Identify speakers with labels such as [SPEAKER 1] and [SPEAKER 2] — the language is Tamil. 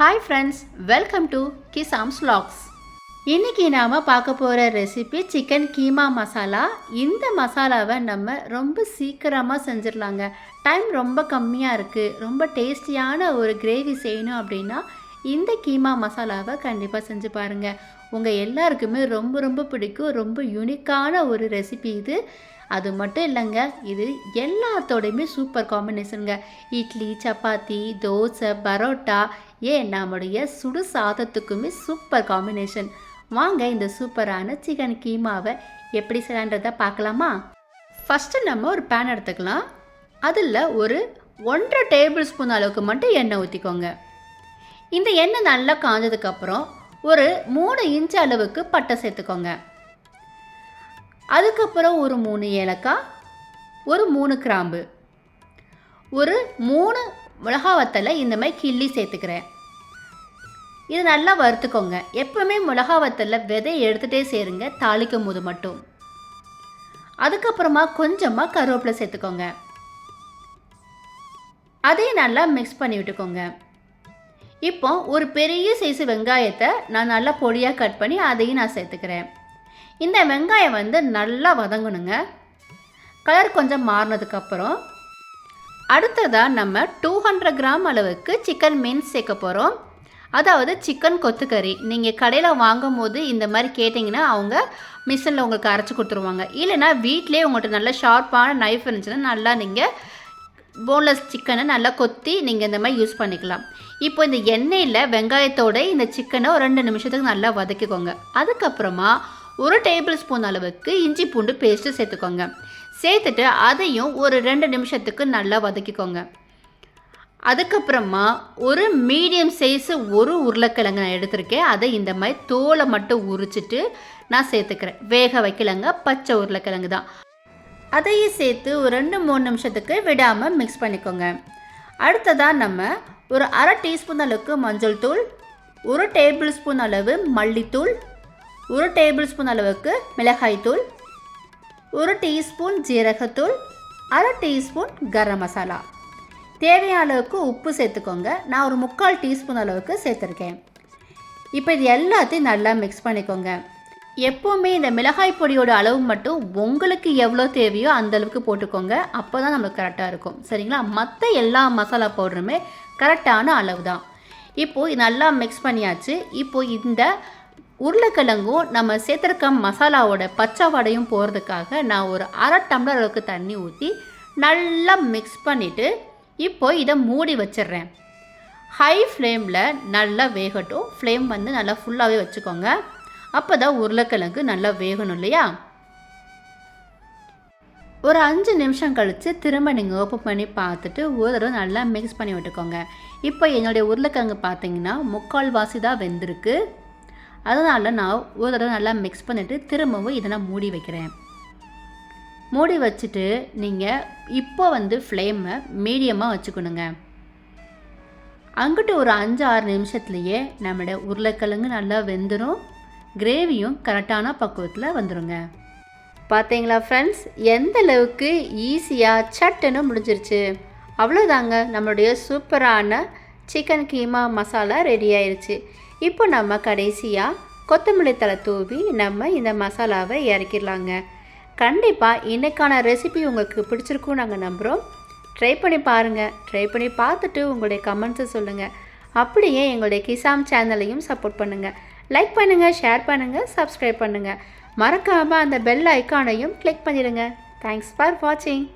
[SPEAKER 1] ஹாய் ஃப்ரெண்ட்ஸ் வெல்கம் டு கிசாம்ஸ் லாக்ஸ் இன்றைக்கி நாம் பார்க்க போகிற ரெசிபி சிக்கன் கீமா மசாலா இந்த மசாலாவை நம்ம ரொம்ப சீக்கிரமாக செஞ்சிடலாங்க. டைம் ரொம்ப கம்மியாக இருக்குது ரொம்ப டேஸ்டியான ஒரு கிரேவி செய்யணும் அப்படின்னா இந்த கீமா மசாலாவை கண்டிப்பாக செஞ்சு பாருங்கள் உங்கள் எல்லாருக்குமே ரொம்ப ரொம்ப பிடிக்கும். ரொம்ப யூனிக்கான ஒரு ரெசிபி இது. அது மட்டும் இல்லைங்க இது எல்லாத்தோடையுமே சூப்பர் காம்பினேஷனுங்க இட்லி சப்பாத்தி தோசை பரோட்டா ஏன் நம்முடைய சுடு சாதத்துக்குமே சூப்பர் காம்பினேஷன் வாங்க இந்த சூப்பரான சிக்கன் கீமாவை எப்படி செய்யலான்றதை பார்க்கலாமா? ஃபஸ்ட்டு நம்ம ஒரு பேன் எடுத்துக்கலாம். அதில் ஒரு ஒன்றரை டேபிள் ஸ்பூன் அளவுக்கு மட்டும் எண்ணெய் ஊற்றிக்கோங்க இந்த எண்ணெய் நல்லா காஞ்சதுக்கப்புறம் ஒரு மூணு இன்ச் அளவுக்கு பட்டை சேர்த்துக்கோங்க. அதுக்கப்புறம் ஒரு மூணு ஏலக்காய் ஒரு மூணு கிராம்பு ஒரு மூணு மிளகா வத்தலை இந்த மாதிரி கிள்ளி சேர்த்துக்கிறேன். இது நல்லா வறுத்துக்கோங்க. எப்பவுமே மிளகா வத்தலில் விதை எடுத்துகிட்டே சேருங்க தாளிக்கும் போது மட்டும். அதுக்கப்புறமா கொஞ்சமாக கருவேப்பிலை சேர்த்துக்கோங்க. அதையும் நல்லா மிக்ஸ் பண்ணி விட்டுக்கோங்க. இப்போ ஒரு பெரிய சைஸ் வெங்காயத்தை நான் நல்லா பொடியாக கட் பண்ணி அதையும் நான் சேர்த்துக்கிறேன். இந்த வெங்காயம் வந்து நல்லா வதங்கணுங்க. கலர் கொஞ்சம் மாறினதுக்கப்புறம் அடுத்ததாக நம்ம டூ ஹண்ட்ரட் கிராம் அளவுக்கு சிக்கன் மீன்ஸ் சேர்க்க போகிறோம் அதாவது சிக்கன் கொத்துக்கறி. நீங்கள் கடையில் வாங்கும் போது இந்த மாதிரி கேட்டிங்கன்னா அவங்க மிஷினில் உங்களுக்கு அரைச்சி கொடுத்துருவாங்க. இல்லைனா வீட்டிலே உங்கள்கிட்ட நல்ல ஷார்ப்பான நைஃப் இருந்துச்சுன்னா நல்லா நீங்கள் போன்லெஸ் சிக்கனை நல்லா கொத்தி நீங்கள் இந்த மாதிரி யூஸ் பண்ணிக்கலாம். இப்போ இந்த எண்ணெயில் வெங்காயத்தோட இந்த சிக்கனை ஒரு ரெண்டு நிமிஷத்துக்கு நல்லா வதக்கிக்கோங்க. அதுக்கப்புறமா ஒரு டேபிள் ஸ்பூன் அளவுக்கு இஞ்சி பூண்டு பேஸ்ட்டு சேர்த்துக்கோங்க. சேர்த்துட்டு அதையும் ஒரு ரெண்டு நிமிஷத்துக்கு நல்லா வதக்கிக்கோங்க. அதுக்கப்புறமா ஒரு மீடியம் சைஸு ஒரு உருளைக்கிழங்கு நான் எடுத்திருக்கேன். அதை இந்த மாதிரி தோலை மட்டும் உரிச்சிட்டு நான் சேர்த்துக்கிறேன். வேக வைக்கலங்க பச்சை உருளைக்கிழங்கு தான். அதையும் சேர்த்து ஒரு ரெண்டு மூணு நிமிஷத்துக்கு விடாமல் மிக்ஸ் பண்ணிக்கோங்க. அடுத்ததாக நம்ம ஒரு அரை டீஸ்பூன் அளவுக்கு மஞ்சள் தூள் ஒரு டேபிள் ஸ்பூன் அளவு மல்லித்தூள் ஒரு டேபிள் ஸ்பூன் அளவுக்கு மிளகாய்த்தூள் ஒரு டீஸ்பூன் ஜீரகத்தூள் அரை டீஸ்பூன் கரம் மசாலா. தேவையான அளவுக்கு உப்பு சேர்த்துக்கோங்க. நான் ஒரு முக்கால் டீஸ்பூன் அளவுக்கு சேர்த்துருக்கேன். இப்போ இது எல்லாத்தையும் நல்லா மிக்ஸ் பண்ணிக்கோங்க. எப்போவுமே இந்த மிளகாய் பொடியோட அளவு மட்டும் உங்களுக்கு எவ்வளோ தேவையோ அந்தளவுக்கு போட்டுக்கோங்க. அப்போ தான் நம்மளுக்கு கரெக்டாக இருக்கும். சரிங்களா? மற்ற எல்லா மசாலா பவுடருமே கரெக்டான அளவு தான் இப்போது நல்லா மிக்ஸ் பண்ணியாச்சு. இப்போது இந்த உருளைக்கிழங்கும் நம்ம சேர்த்துருக்க மசாலாவோட பச்சை வடையும் போகிறதுக்காக நான் ஒரு அரை டம்ளர் அளவுக்கு தண்ணி ஊற்றி நல்லா மிக்ஸ் பண்ணிவிட்டு இப்போ இதை மூடி வச்சிடுறேன். ஹை ஃப்ளேமில் நல்லா வேகட்டும். ஃப்ளேம் வந்து நல்லா ஃபுல்லாகவே வச்சுக்கோங்க. அப்போ தான் உருளைக்கிழங்கு நல்லா வேகணும் இல்லையா? ஒரு அஞ்சு நிமிஷம் கழித்து திரும்ப நீங்கள் ஓப்பன் பண்ணி பார்த்துட்டு ஒரு தடவை நல்லா மிக்ஸ் பண்ணி விட்டுக்கோங்க. இப்போ என்னுடைய உருளைக்கிழங்கு பார்த்தீங்கன்னா முக்கால் வாசி தான் வெந்திருக்கு. அதனால் நான் ஒரு தடவை நல்லா மிக்ஸ் பண்ணிவிட்டு திரும்பவும் இதை நான் மூடி வைக்கிறேன். மூடி வச்சுட்டு நீங்கள் இப்போ வந்து ஃப்ளேமை மீடியமாக வச்சுக்கணுங்க. அங்கிட்டு ஒரு அஞ்சு ஆறு நிமிஷத்துலையே நம்மளோட உருளைக்கிழங்கு நல்லா வெந்துடும் கிரேவியும் கரெக்டான பக்குவத்தில் வந்துடுங்க பார்த்தீங்களா ஃப்ரெண்ட்ஸ் எந்த அளவுக்கு ஈஸியாக சட்டுன்னு முடிஞ்சிருச்சு. அவ்வளோதாங்க நம்மளுடைய சூப்பரான சிக்கன் கீமா மசாலா ரெடி ஆயிடுச்சு இப்போ நம்ம கடைசியாக கொத்தமல்லி தலை தூவி நம்ம இந்த மசாலாவை இறக்கிடலாங்க. கண்டிப்பாக இன்றைக்கான ரெசிபி உங்களுக்கு பிடிச்சிருக்கும் நாங்கள் நம்புகிறோம் ட்ரை பண்ணி பாருங்கள் ட்ரை பண்ணி பார்த்துட்டு உங்களுடைய கமெண்ட்ஸை சொல்லுங்கள் அப்படியே எங்களுடைய கிசாம் சேனலையும் சப்போர்ட் பண்ணுங்கள் லைக் பண்ணுங்கள் ஷேர் பண்ணுங்கள் சப்ஸ்கிரைப் பண்ணுங்கள் மறக்காமல் அந்த பெல் ஐக்கானையும் கிளிக் பண்ணிடுங்க. தேங்க்ஸ் ஃபார் வாட்சிங்